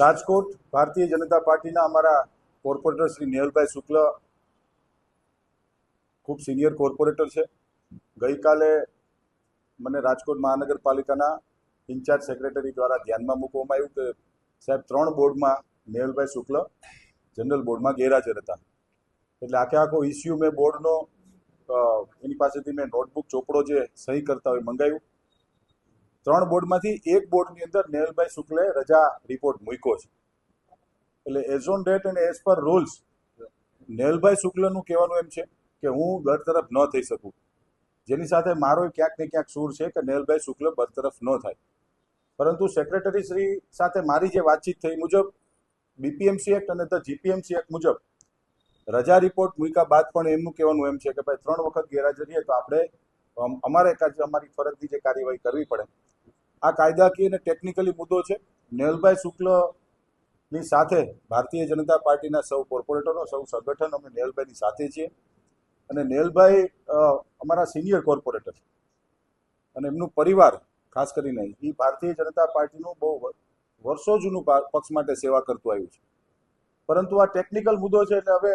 રાજકોટ, ભારતીય જનતા પાર્ટીના અમારા કોર્પોરેટર શ્રી નેહલભાઈ શુક્લ ખૂબ સિનિયર કોર્પોરેટર છે. ગઈકાલે મને રાજકોટ મહાનગરપાલિકાના ઇન્ચાર્જ સેક્રેટરી દ્વારા ધ્યાનમાં મૂકવામાં આવ્યું કે સાહેબ, ત્રણ બોર્ડમાં નેહલભાઈ શુક્લ જનરલ બોર્ડમાં ગેરહાજર હતા. એટલે આખે આખો ઇસ્યુ મેં બોર્ડનો એની પાસેથી મેં નોટબુક, ચોપડો જે સહી કરતા હોય મંગાવ્યું. ત્રણ બોર્ડમાંથી એક બોર્ડની અંદર નેહલભાઈ શુક્લે રજા રિપોર્ટ મૂક્યો છે. એટલે એઝ ઓન ડેટ અને એઝ પર રૂલ્સ નેહલભાઈ શુક્લનું કહેવાનું એમ છે કે હું બરતરફ ન થઈ શકું. જેની સાથે મારો ક્યાંક ને ક્યાંક સૂર છે કે નેહલભાઈ શુક્લ બરતરફ ન થાય. પરંતુ સેક્રેટરી શ્રી સાથે મારી જે વાતચીત થઈ મુજબ બીપીએમસી એક્ટ અને ધ જીપીએમસી એક્ટ મુજબ રજા રિપોર્ટ મૂક્યા બાદ પણ એમનું કહેવાનું એમ છે કે ભાઈ ત્રણ વખત ગેરહાજરીએ તો આપણે અમ, અમારે અમારી ફરજની જે કાર્યવાહી કરવી પડે. આ કાયદાકીય અને ટેકનિકલી મુદ્દો છે. નેહલભાઈ શુક્લની સાથે ભારતીય જનતા પાર્ટીના સૌ કોર્પોરેટરો, સૌ સંગઠન અમે નેહલભાઈની સાથે છીએ. અને નેહલભાઈ અમારા સિનિયર કોર્પોરેટર. અને એમનું પરિવાર, ખાસ કરીને, એ ભારતીય જનતા પાર્ટીનું બહુ વર્ષો જૂનું પક્ષ માટે સેવા કરતું આવ્યું છે. પરંતુ આ ટેકનિકલ મુદ્દો છે એટલે હવે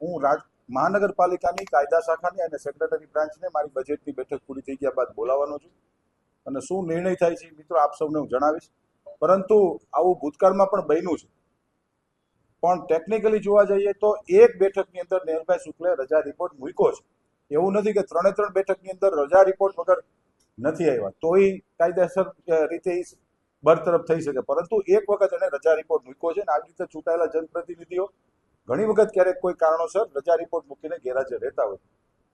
હું રાજ, મહાનગરપાલિકાની, કાયદા શાખાની અને સેક્રેટરી બ્રાન્ચને મારી બજેટની બેઠક પૂરી થઈ ગયા બાદ બોલાવવાનો છું. અને શું નિર્ણય થાય છે મિત્રો આપ સૌને હું જણાવીશ. પરંતુ આવું ભૂતકાળમાં પણ બન્યું છે. પણ ટેકનિકલી જોવા જઈએ તો એક બેઠકની અંદર નેહલભાઈ શુક્લે રજા રિપોર્ટ મૂક્યો છે. એવું નથી કે ત્રણે ત્રણ બેઠકની અંદર રજા રિપોર્ટ વગર નથી આવ્યા. તોય કાયદેસર રીતે બરતરફ થઈ શકે. પરંતુ એક વખત એને રજા રિપોર્ટ મૂક્યો છે અને આવી રીતે ચૂંટાયેલા જનપ્રતિનિધિઓ ઘણી વખત ક્યારેક કોઈ કારણોસર રજા રિપોર્ટ મૂકીને ગેરહાજર રહેતા હોય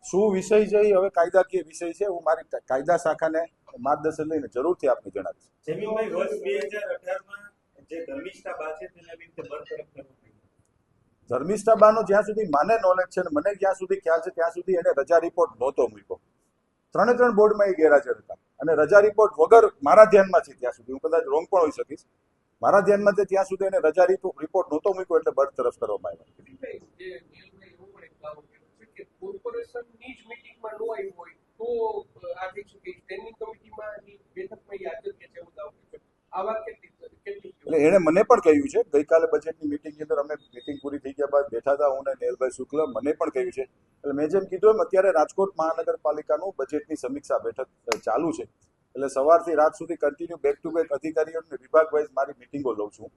શું વિષય છે એ હવે કાયદાકીય વિષય છે હું મારી કાયદા શાખાને માર્ગદર્શન લઈને જરૂરથી આપને જણાવીશ. જમીનભાઈ વર્ષ બે હજાર અઢારમાં જે ધર્મિષ્ઠા બા છે તેને આવી બરતરફ કરવું ધર્મિષ્ઠા બાનો જ્યાં સુધી માને નોલેજ છે ને મને જ્યાં સુધી ખ્યાલ છે ત્યાં સુધી એને રજા રિપોર્ટ નહોતો મૂક્યો ત્રણે ત્રણ બોર્ડમાં એ ગેરહાજર હતા અને રજા રિપોર્ટ વગર મારા ધ્યાનમાં છે ત્યાં સુધી. હું કદાચ રોંગ પણ હોઈ શકીશ. મારા ધ્યાનમાં છે ત્યાં સુધી એને રજા રિપોર્ટ નહોતો મૂક્યો એટલે બરતરફ કરવામાં આવ્યો. નીલભાઈ કે કોર્પોરેશનની જ મીટિંગમાં ન આવ્યું હોય તો આર્થિક સુધી સ્ટેન્ડિંગ કમિટીમાં બેઠકમાં યાદ કે છે એવું દાવો કર્યો છે. આ વાત કેટલી એટલે એણે મને પણ કહ્યું છે, ગઈકાલે બજેટની મિટિંગની અંદર અમે મિટિંગ પૂરી થઈ ગયા બાદ બેઠા હતા હું ને નેહલભાઈ શુક્લ, મને પણ કહ્યું છે. એટલે મેં જેમ કીધું એમ અત્યારે રાજકોટ મહાનગરપાલિકાનું બજેટની સમીક્ષા બેઠક ચાલુ છે. એટલે સવારથી રાત સુધી કન્ટિન્યુ બેક ટુ બેક અધિકારીઓ અને વિભાગ વાઇઝ મારી મિટિંગો લઉં છું.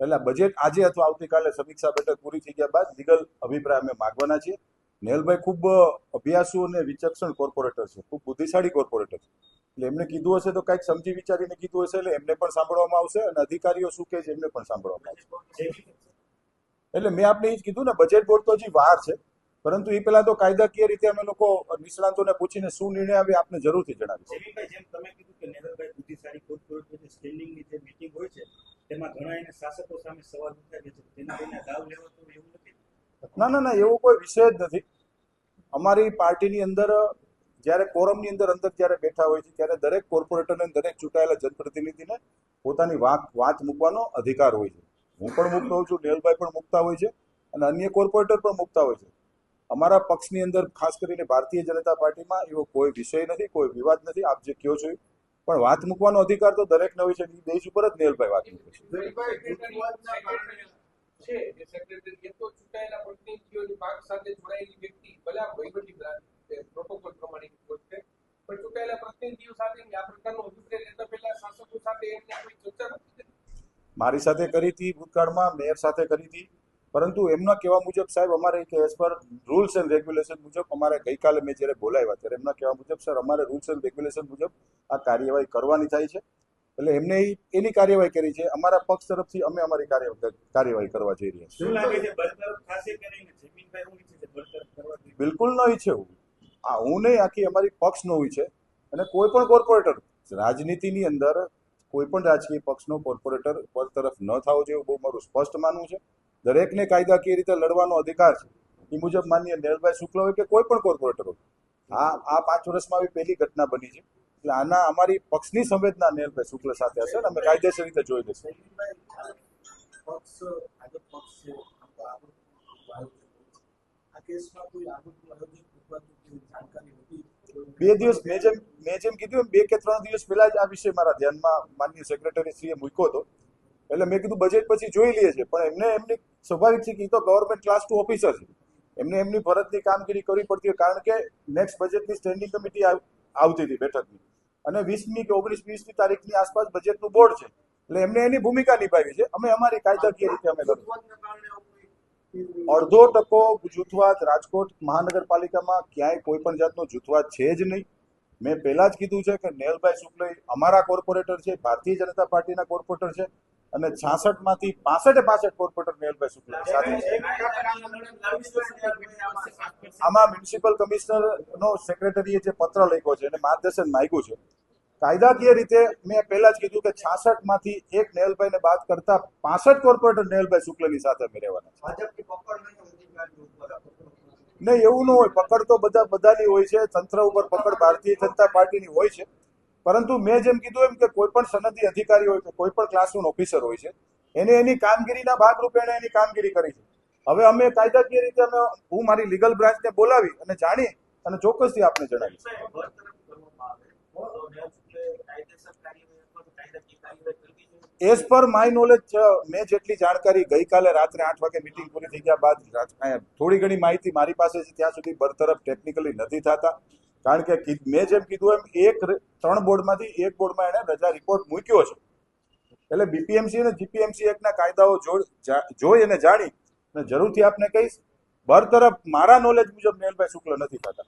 એટલે બજેટ આજે અથવા આવતીકાલે સમીક્ષા બેઠક પૂરી થઈ ગયા બાદ લીગલ અભિપ્રાય અમે માગવાના છીએ. નેહલભાઈ ખૂબ અભ્યાસુ અને વિચક્ષણ કોર્પોરેટર છે. ખૂબ બુદ્ધિશાળી કોર્પોરેટર છે. એટલે એમને કીધું હશે તો કંઈક સમજી વિચારીને કીધું હશે એટલે એમને પણ સાંભળવામાં આવશે અને અધિકારીઓ શું કહે છે એમને પણ સાંભળવામાં આવશે. એટલે મેં આપણે એ જ કીધું ને બજેટ બોર્ડ તો હજી વાર છે, પરંતુ એ પહેલા તો કાયદાકીય રીતે અમે લોકો નિષ્ણાંતોને પૂછીને શું નિર્ણય આવે આપને જરૂરથી જણાવીશું. જેમ તમે કીધું કે નેહલભાઈ બુદ્ધિશાળી કોર્પોરેટર સ્ટેન્ડિંગની જે મીટિંગ હોય છે, તેમાં ઘણા એને શાસકો સામે સવાલ ઉઠાવે છે, તેના દાવ લેવો ના ના ના, એવો કોઈ વિષય જ નથી. અમારી પાર્ટીની અંદર જ્યારે કોરમની અંદર અંદર જ્યારે બેઠા હોય છે, ત્યારે દરેક કોર્પોરેટરને દરેક ચૂંટાયેલા જનપ્રતિનિધિને પોતાની વાત વાત મૂકવાનો અધિકાર હોય છે. હું પણ મૂકતો હોઉં છું, નેહલભાઈ પણ મૂકતા હોય છે, અને અન્ય કોર્પોરેટર પણ મૂકતા હોય છે. અમારા પક્ષની અંદર, ખાસ કરીને ભારતીય જનતા પાર્ટીમાં, એવો કોઈ વિષય નથી, કોઈ વિવાદ નથી, આપ જે કહો છો. પણ વાત મૂકવાનો અધિકાર તો દરેકને હોય છે દેશ ઉપર જ નેહલભાઈ વાત મૂકે છે. છે જે સેક્રેટરી એ તો ચૂંટાયેલા પ્રતિનિધિઓની ભાગ સાથે જોડાયેલી વ્યક્તિ, ભલે વહીવટી પ્રોટોકોલ પ્રમાણે પોસ્ટ છે, પણ ચૂંટાયેલા પ્રતિનિધિઓ સાથે આ પ્રકારનો અભિપ્રાય લેતા પહેલા શાસકો સાથે એમને કોઈ ચર્ચા નથી મારી સાથે કરી હતી, ભૂતકાળમાં મેયર સાથે કરી હતી. પરંતુ એમના કહેવા મુજબ સાહેબ, અમારે કે as per rules and regulation મુજબ અમારે ગઈકાલે મેં જ્યારે બોલાવ્યા ત્યારે એમના કહેવા મુજબ સર અમારે રૂલ્સ એન્ડ રેગ્યુલેશન મુજબ આ કાર્યવાહી કરવાની થાય છે. એટલે એમને એની કાર્યવાહી કરી છે. અમારા પક્ષ તરફથી અમે અમારી કાર્યવાહી કરવા જઈ રહ્યા છીએ. બિલકુલ ન ઈચ્છે હું આ હું નહીં આખી અમારી પક્ષ ન હોય છે. અને કોઈ પણ કોર્પોરેટર રાજનીતિની અંદર કોઈ પણ રાજકીય પક્ષનો કોર્પોરેટર પર તરફ ન થવો જોઈએ બહુ મારું સ્પષ્ટ માનવું છે. દરેકને કાયદાકીય રીતે લડવાનો અધિકાર છે. એ મુજબ માન્ય નેહલભાઈ શુક્લ હોય કે કોઈ પણ કોર્પોરેટર હોય. આ આ પાંચ વર્ષમાં આવી પહેલી ઘટના બની છે. એટલે આના અમારી પક્ષની સંવેદના નેહલભાઈ શુક્લ સાથે હશે અને અમે કાયદેસર રીતે જોઈ લઈશું. બે દિવસ, મેં જેમ મેં જેમ કીધું બે કે ત્રણ દિવસ પહેલા જ આ વિષય મારા ધ્યાનમાં માનનીય સેક્રેટરી શ્રીએ મૂક્યો હતો. એટલે મેં કીધું બજેટ પછી જોઈ લઈએ છે પણ એમને એમની સ્વાભાવિક છે કે તો ગવર્મેન્ટ ક્લાસ ટુ ઓફિસર છે. એમને એમની ફરજની કામગીરી કરવી પડતી હોય કારણ કે નેક્સ્ટ બજેટની સ્ટેન્ડિંગ કમિટી આવતી હતી બેઠકની. અને વીસમી કે ઓગણીસ વીસની તારીખની આસપાસ બજેટનું બોર્ડ છે. એટલે એમને એની ભૂમિકા નિભાવી છે. અમે અમારી કાયદાકીય રીતે અમે કંઈ અડધો ટકો જૂથવાદ રાજકોટ મહાનગરપાલિકામાં ક્યાંય કોઈ પણ જાતનો જૂથવાદ છે જ નહીં. મેં પહેલા જ કીધું છે કે નેહલભાઈ શુક્લ અમારા કોર્પોરેટર છે, ભારતીય જનતા પાર્ટીના કોર્પોરેટર છે. અને છાસઠમાંથી પાસઠે પાસઠ કોર્પોરેટર નેહલભાઈ શુક્લા. સાથે આમાં મ્યુનિસિપલ કમિશનરનો સેક્રેટરીએ જે પત્ર લખ્યો છે અને માર્ગદર્શન માંગ્યું છે. કાયદાકીય રીતે મેં પહેલા જ કીધું કે છાસઠમાંથી એક નેહલભાઈને બાદ કરતા પાસઠ કોર્પોરેટર નેહલભાઈ શુક્લની સાથે અમે રહેવાના નહીં એવું ન હોય. પકડ તો બધા બધાની હોય છે. તંત્ર ઉપર પકડ ભારતીય જનતા પાર્ટીની હોય છે. પરંતુ મેં જેમ કીધું એમ કે કોઈ પણ સનદી અધિકારી હોય કે કોઈ પણ ક્લાસરૂમ ઓફિસર હોય છે એને એની કામગીરીના ભાગરૂપે એણે એની કામગીરી કરી છે. હવે અમે કાયદાકીય રીતે અમે હું મારી લીગલ બ્રાન્ચને બોલાવી અને જાણી અને ચોક્કસથી આપને જણાવીશ. એઝ પર માય નોલેજ મેં જેટલી જાણકારી ગઈકાલે રાત્રે આઠ વાગે મિટિંગ પૂરી થઈ ગયા બાદ થોડી ઘણી માહિતી મારી પાસે છે ત્યાં સુધી બરતરફ ટેકનિકલી નથી થતા. કારણ કે મેં જેમ કીધું એમ એક ત્રણ બોર્ડમાંથી એક બોર્ડમાં એણે રજા રિપોર્ટ મૂક્યો છે. એટલે બીપીએમસી અને જીપીએમસી એકના કાયદાઓ જોઈ અને જાણી અને જરૂરથી આપને કહીશ, બરતરફ મારા નોલેજ મુજબ મેલભાઈ શુક્લ નથી થતા.